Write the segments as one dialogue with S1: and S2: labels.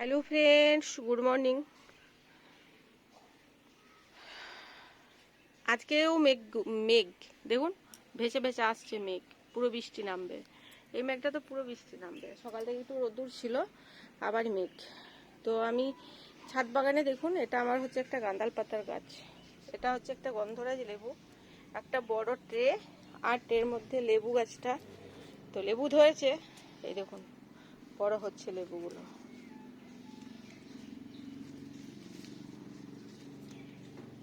S1: Hello friends good morning আজকেও মেঘ মেঘ। দেখুন, ভেসে ভেসে আসছে মেঘ। পুরো বৃষ্টি নামবে। এই মেঘটা তো পুরো বৃষ্টি নামবে। সকাল থেকে একটু রোদ্দুর ছিল, আবার মেঘ। তো আমি ছাদ বাগানে দেখুন, এটা আমার হচ্ছে একটা গান্দাল পাতার গাছ। এটা হচ্ছে একটা গন্ধরাজ লেবু। একটা বড় ট্রে আর ট্রের মধ্যে লেবু গাছটা। তো লেবু ধরেছে। এই দেখুন, বড় হচ্ছে লেবুগুলো।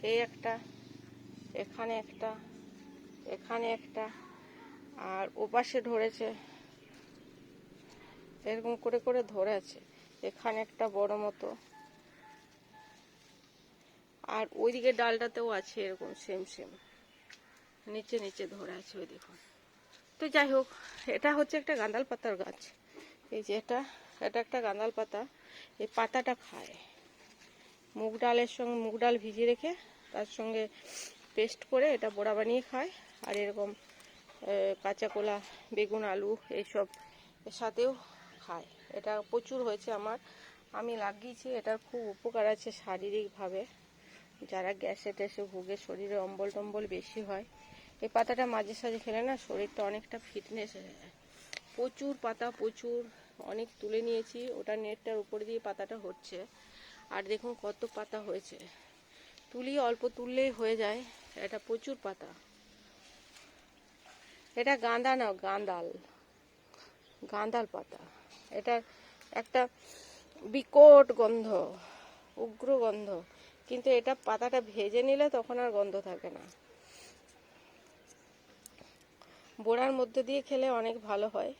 S1: এই একটা, এখানে একটা এখানে একটা, আর ওপাশে ধরেছে, এরকম করে করে ধরে আছে এখানে একটা বড় মতো। আর ওইদিকে ডালটাতেও আছে এরকম সেম সেম নিচে নিচে ধরে আছে ওই দেখুন। তো যাই হোক, এটা হচ্ছে একটা গাঁদাল পাতার গাছ। এই যে এটা এটা একটা গাঁদাল পাতা। এই পাতাটা খায়। মুগ ডালের সঙ্গে, মুগ ডাল ভিজিয়ে রেখে তার সঙ্গে পেস্ট করে এটা বড়া বানিয়ে খায়। আর এরকম কাঁচা কলা, বেগুন, আলু এইসব এর সাথেও খায়। এটা প্রচুর হয়েছে আমার। আমি লাগিয়েছি, এটার খুব উপকার আছে শারীরিকভাবে। যারা গ্যাসে ট্যাসে ভুগে, শরীরে অম্বল টম্বল বেশি হয়, এই পাতাটা মাঝে সাঝে খেলে না শরীরটা অনেকটা ফিটনেস হয়ে যায়। প্রচুর পাতা, প্রচুর অনেক তুলে নিয়েছি, ওটা নেটটার উপর দিয়ে পাতাটা হচ্ছে। আর দেখুন কত পাতা হয়েছে। তুলি অল্প তুললেই হয়ে যায়, এটা প্রচুর পাতা। এটা গাঁদা না, গাঁদাল। গাঁদাল পাতা। এটা একটা বিকট গন্ধ, উগ্র গন্ধ। কিন্তু এটা পাতাটা ভেজে নিলে তখন আর গন্ধ থাকে না। বোড়ার মধ্যে দিয়ে খেলে অনেক ভালো হয়।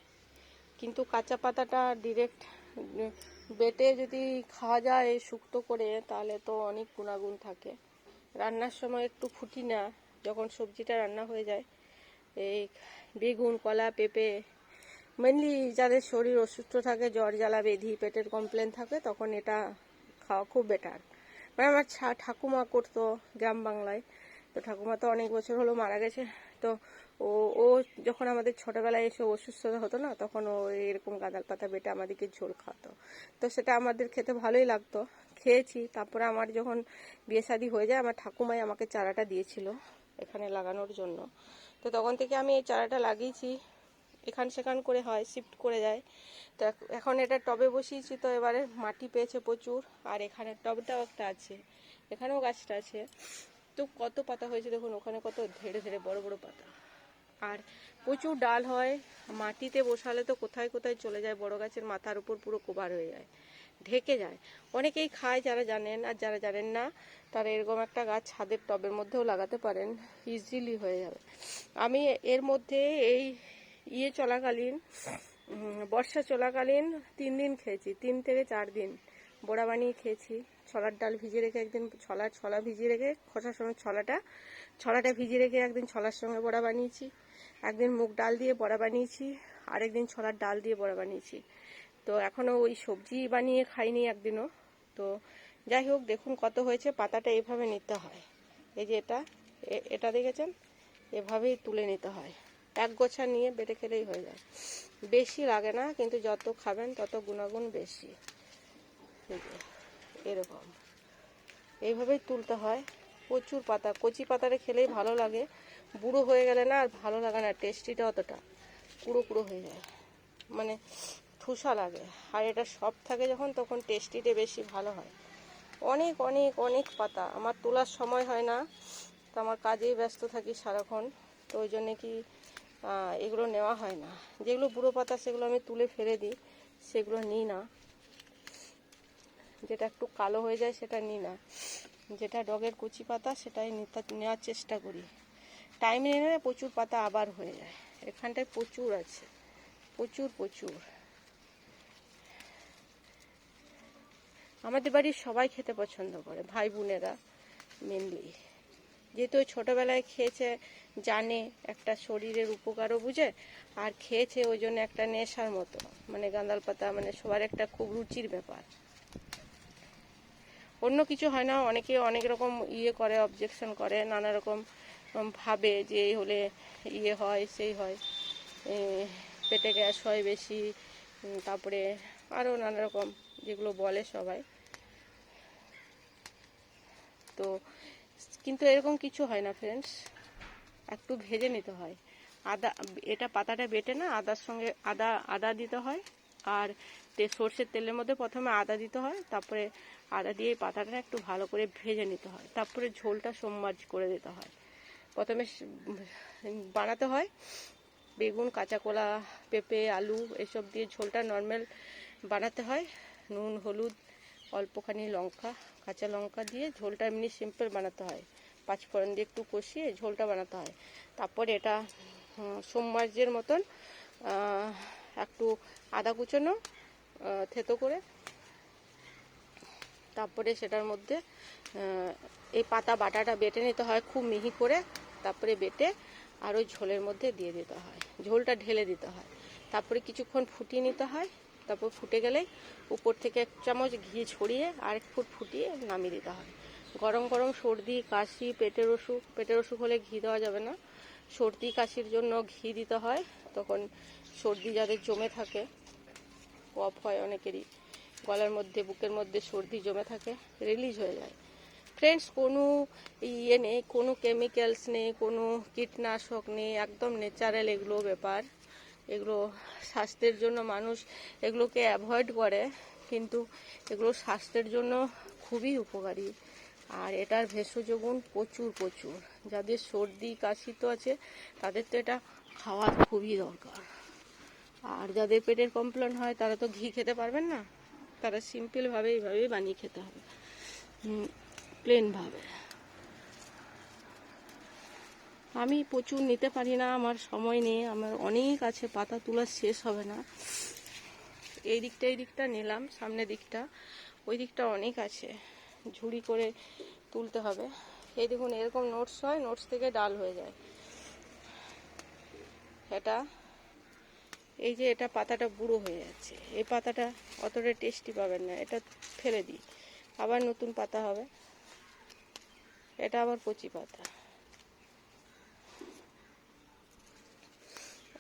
S1: কিন্তু কাঁচা পাতাটা ডিরেক্ট বেটে যদি খাওয়া যায় শুক্তো করে, তাহলে তো অনেক গুণাগুণ থাকে। রান্নার সময় একটু ফুটি না যখন সবজিটা রান্না হয়ে যায়, এই বেগুন, কলা, পেঁপে মেনলি যাদের শরীর অসুস্থ থাকে, জ্বর, জ্বালা, বেধি, পেটের কমপ্লেন থাকে, তখন এটা খাওয়া খুব বেটার মানে আমার ঠাকুমা করতো গ্রাম বাংলায়, তো ঠাকুমা তো অনেক বছর হলো মারা গেছে, তো ও ও যখন আমাদের ছোটবেলায় এসে অসুস্থতা হতো না, তখন ও এরকম গাঁদাল পাতা বেটে আমাদেরকে ঝোল খাওয়াতো। তো সেটা আমাদের খেতে ভালোই লাগতো। খেয়েছি। তারপরে আমার যখন বিয়ে শাদী হয়ে যায়, আমার ঠাকুমাই আমাকে চারাটা দিয়েছিল এখানে লাগানোর জন্য। তো তখন থেকে আমি এই চারাটা লাগিয়েছি। এখান সেখান করে হয় শিফট করে যায়। তো এখন এটা টবে বসিয়েছি তো এবারে মাটি পেয়েছে প্রচুর। আর এখানে টবটাও একটা আছে। এখানেও গাছটা আছে। তো কত পাতা হয়েছে দেখুন, ওখানে কত ধেড়ে ধেড়ে বড় বড় পাতা। আর প্রচুর ডাল হয়, মাটিতে বসালে তো কোথায় কোথায় চলে যায়, বড় গাছের মাথার উপর পুরো কভার হয়ে যায়, ঢেকে যায়। অনেকেই খায় যারা জানেন আর যারা জানেন না, তারা এরকম একটা গাছ ছাদের টবের মধ্যেও লাগাতে পারেন ইজিলি হয়ে যাবে। আমি এর মধ্যে এই ইয়ে চলাকালীন বর্ষা চলাকালীন তিন দিন খেয়েছি, তিন থেকে চার দিন। বড়া বানিয়ে খেয়েছি, ছলার ডাল ভিজিয়ে রেখে একদিন ছলার, ছলা ভিজিয়ে রেখে, খসার সময় ছলাটা ছলাটা ভিজিয়ে রেখে একদিন ছলার সঙ্গে বড়া বানিয়েছি। একদিন মুগ ডাল দিয়ে বড়া বানিয়েছি, আরেকদিন ছলার ডাল দিয়ে বড়া বানিয়েছি। তো এখনও ওই সবজি বানিয়ে খাইনি একদিনও। তো যাই হোক, দেখুন কত হয়েছে, পাতাটা এভাবে নিতে হয়। এই যে এটা এটা দেখেছেন? এভাবেই তুলে নিতে হয়। এক গোছা নিয়ে বেটে খেলেই হয়ে যায়। বেশি লাগে না, কিন্তু যত খাবেন তত গুণাগুণ বেশি। এরকম। এইভাবেই তুলতে হয়। প্রচুর পাতা, কচি পাতাটা খেলেই ভালো লাগে। বুড়ো হয়ে গেলে না আর ভালো লাগে না টেস্টিটা অতটা কুড়ো কুড়ো হয়ে যায়। মানে ঠুসা লাগে। আর এটা সব থাকে যখন, তখন টেস্টিটা বেশি ভালো হয়। অনেক অনেক অনেক পাতা। আমার তোলার সময় হয় না, তো আমার কাজেই ব্যস্ত থাকি সারাক্ষণ। তো ওই জন্যে কি এগুলো নেওয়া হয় না। যেগুলো বুড়ো পাতা, সেগুলো আমি তুলে ফেলে দিই। সেগুলো নিই না। যেটা একটু কালো হয়ে যায়, সেটা নিই না। যেটা ডগের কুচি পাতা, সেটাই নেওয়ার চেষ্টা করি। টাইম নিয়ে প্রচুর পাতা আবার হয়ে যায়। এখানটায় প্রচুর আছে। প্রচুর প্রচুর। আমাদের বাড়ির সবাই খেতে পছন্দ করে ভাই বোনেরা মেনলি যেহেতু ছোটবেলায় খেয়েছে, জানে, একটা শরীরের উপকারও বুঝে, আর খেয়েছে ওই জন্য একটা নেশার মতো। মানে গাঁদাল পাতা মানে সবার একটা খুব রুচির ব্যাপার। অন্য কিছু হয় না, অনেকে অনেক রকম ইয়ে করে অবজেকশন করে, নানা রকম ভাবে যে এই হলে ইয়ে হয়, সেই হয়। পেটে গ্যাস হয় বেশি তারপরে আরও নানা রকম যেগুলো বলে সবাই। তো কিন্তু এরকম কিছু হয় না ফ্রেন্ডস একটু ভেজে নিতে হয়। আদা, এটা পাতাটা বেটে না, আদার সঙ্গে আদা আদা দিতে হয়। আর সর্ষের তেলের মধ্যে প্রথমে আদা দিতে হয়, তারপরে আদা দিয়ে পাতাটা একটু ভালো করে ভেজে নিতে হয়। তারপরে ঝোলটা সোমমার্জ করে দিতে হয়। প্রথমে বানাতে হয়। বেগুন, কাঁচা কলা, পেঁপে, আলু এসব দিয়ে ঝোলটা নর্মাল বানাতে হয়। নুন, হলুদ, অল্পখানি লঙ্কা, কাঁচা লঙ্কা দিয়ে ঝোলটা এমনি সিম্পল বানাতে হয়। পাঁচ ফোড়ন দিয়ে একটু কষিয়ে ঝোলটা বানাতে হয়। তারপরে এটা সোমবারের মতন একটু আদা কুচোনো থেতো করে, তারপরে সেটার মধ্যে এই পাতা বাটাটা বেটে নিতে হয় খুব মিহি করে। তারপরে বেটে আর ওই ঝোলের মধ্যে দিয়ে দিতে হয়। ঝোলটা ঢেলে দিতে হয়। তারপরে কিছুক্ষণ ফুটিয়ে নিতে হয়। তারপর ফুটে গেলেই উপর থেকে এক চামচ ঘি ছড়িয়ে আর এক ফুট ফুটিয়ে নামিয়ে দিতে হয়। গরম গরম সর্দি, কাশি, পেটের অসুখ পেটের অসুখ হলে ঘি দেওয়া যাবে না। সর্দি, কাশির জন্য ঘি দিতে হয়। তখন সর্দি যাদের জমে থাকে, কফ হয় অনেকেরই, গলার মধ্যে, বুকের মধ্যে সর্দি জমে থাকে, রিলিজ হয়ে যায়। ফ্রেন্ডস কোনো ইয়ে নেই, কোনো কেমিক্যালস নেই, কোনো কীটনাশক নেই, একদম ন্যাচারাল এগুলো ব্যাপার। এগুলো স্বাস্থ্যের জন্য মানুষ এগুলোকে অ্যাভয়েড করে, কিন্তু এগুলো স্বাস্থ্যের জন্য খুবই উপকারী। আর এটার ভেষজ গুণ প্রচুর প্রচুর। যাদের সর্দি, কাশি তো আছে, তাদের তো এটা খাওয়ার খুবই দরকার। আর যাদের পেটের কমপ্লেন হয়, তারা তো ঘি খেতে পারবেন না। তারা সিম্পলভাবে এইভাবেই বানিয়ে খেতে হবে। প্লেনভাবে। আমি প্রচুর নিতে পারি না, আমার সময় নেই, আমার অনেক আছে, পাতা তোলা শেষ হবে না। এই দিকটা এই দিকটা নিলাম সামনের দিকটা, ওই দিকটা অনেক আছে, ঝুড়ি করে তুলতে হবে। এই দেখুন, এরকম নোটস হয় নোটস থেকে ডাল হয়ে যায়। এটা, এই যে এটা পাতাটা বুড়ো হয়ে যাচ্ছে, এই পাতাটা অতটা টেস্টি পাবেন না, এটা ফেলে দিই, আবার নতুন পাতা হবে। এটা আবার কচি পাতা।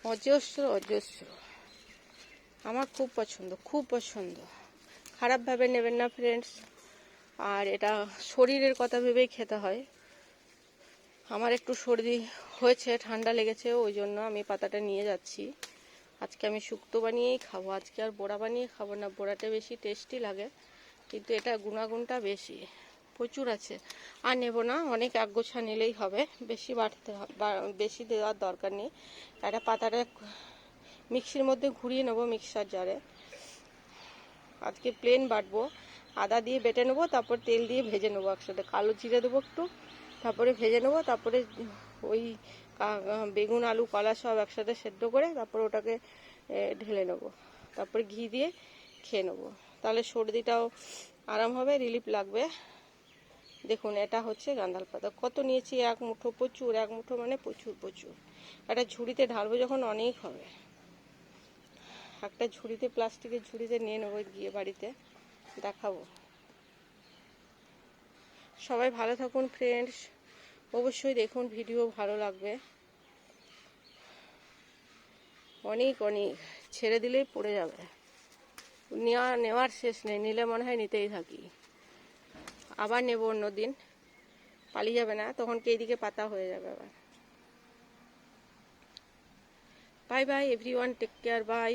S1: অজস্র অজস্র। আমার খুব পছন্দ খুব পছন্দ। খারাপভাবে নেবেন না ফ্রেন্ডস আর এটা শরীরের কথা ভেবেই খেতে হয়। আমার একটু সর্দি হয়েছে, ঠান্ডা লেগেছে, ওই জন্য আমি পাতাটা নিয়ে যাচ্ছি। আজকে আমি শুক্তো বানিয়েই খাব। আজকে আর বড়া বানিয়ে খাব না। বড়াটা বেশি টেস্টি লাগে, কিন্তু এটা গুণাগুণটা বেশি। প্রচুর আছে। আর নেব না, অনেক একগোছা নিলেই হবে। বেশি বাড়তে বেশি দেওয়ার দরকার নেই। একটা পাতাটা মিক্সির মধ্যে ঘুরিয়ে নেব মিক্সার জারে। আজকে প্লেন বাটবো। আদা দিয়ে বেটে নেব, তারপর তেল দিয়ে ভেজে নেব একসাথে। কালো জিরে দেবো একটু, তারপরে ভেজে নেব, তারপরে ওই বেগুন, আলু, কলা সব একসাথে সেদ্ধ করে তারপর ওটাকে ঢেলে নেব। তারপরে ঘি দিয়ে খেয়ে নেব। তাহলে সর্দিটাও আরাম হবে, রিলিফ লাগবে। দেখুন, এটা হচ্ছে গান্ধাল পাতা। কত নিয়েছি? এক মুঠো প্রচুর, এক মুঠো মানে প্রচুর প্রচুর। একটা ঝুড়িতে ঢালবো যখন অনেক হবে। একটা ঝুড়িতে, প্লাস্টিকের ঝুড়িতে নিয়ে নেব গিয়ে বাড়িতে। দেখাবো। সবাই ভালো থাকুন ফ্রেন্ডস অবশ্যই দেখুন ভিডিও ভালো লাগবে। অনেক অনেক। ছেড়ে দিলেই পড়ে যাবে। নেওয়া, নেওয়ার শেষ নেই। নিলে মনে হয় নিতেই থাকি। আবার নেব অন্য দিন পালিয়ে যাবে না, তখন কে এদিকে পাতা হয়ে যাবে আবার। Bye bye everyone take care bye